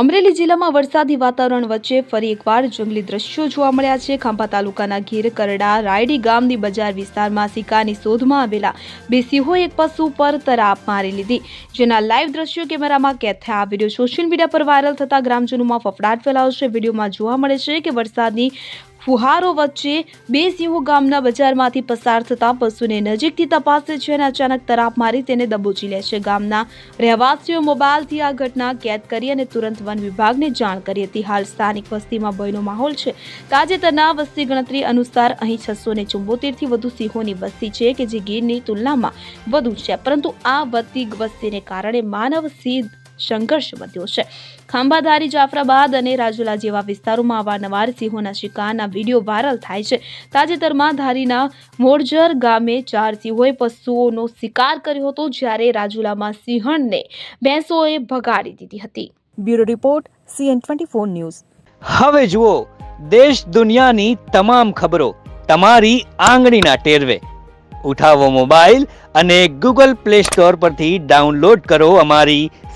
અમરેલી જિલ્લામાં વરસાદી વાતાવરણ વચ્ચે ફરી એકવાર જંગલી દ્રશ્યો જોવા મળ્યા છે. ખાંભા તાલુકાના ગીર, કરડા, રાયડી ગામની બજાર વિસ્તારમાં સિકાની શોધમાં આવેલા બે સિંહોએ એક પશુ પર તરાપ મારી લીધી. જેના લાઈવ દ્રશ્યો કેમેરામાં કેદ થયા. આ વીડિયો સોશિયલ મીડિયા પર વાયરલ થતા ગ્રામજનોમાં ફફડાટ ફેલાયો છે. વિડીયોમાં જોવા મળે છે કે વરસાદની ફુહારો વચ્ચે બે સિંહો ગામના બજારમાંથી પસાર થતા પશુને નજીકથી તપાસે છે અને અચાનક તરાપ મારી તેને દબોચી લે છે. ગામના રહેવાસીઓ મોબાઈલથી આ ઘટના કેદ કરી અને તુરંત વન વિભાગને જાણ કરી હતી. હાલ સ્થાનિક વસ્તીમાં ભયનો માહોલ છે. તાજેતરના વસ્તી ગણતરી અનુસાર અહીં છસો ને ચુંબોતેરથી વધુ સિંહોની વસ્તી છે કે જે ગીરની તુલનામાં વધુ છે. પરંતુ આ વધતી વસ્તીને કારણે માનવ સિંહ સંઘર્ષ વધ્યો છે. ખાંભાધારી જાફરાબાદ અને રાજુલા જેવા વિસ્તારોમાં અવારનવાર સિંહોના શિકારના વીડિયો વાયરલ થાય છે. તાજેતરમાં ધારીના મોરજર ગામે ચાર સિંહોએ પશુઓનો શિકાર કર્યો હતો જ્યારે રાજુલામાં સિંહણને ભેંસોએ ભગાડી દીધી હતી. Bureau report CN twenty four news. હવે જુઓ દેશ દુનિયાની તમામ ખબરો તમારી આંગળીના ટેરવે. ઉઠાવો મોબાઈલ અને ગૂગલ પ્લે સ્ટોર પરથી ડાઉનલોડ કરો અમારી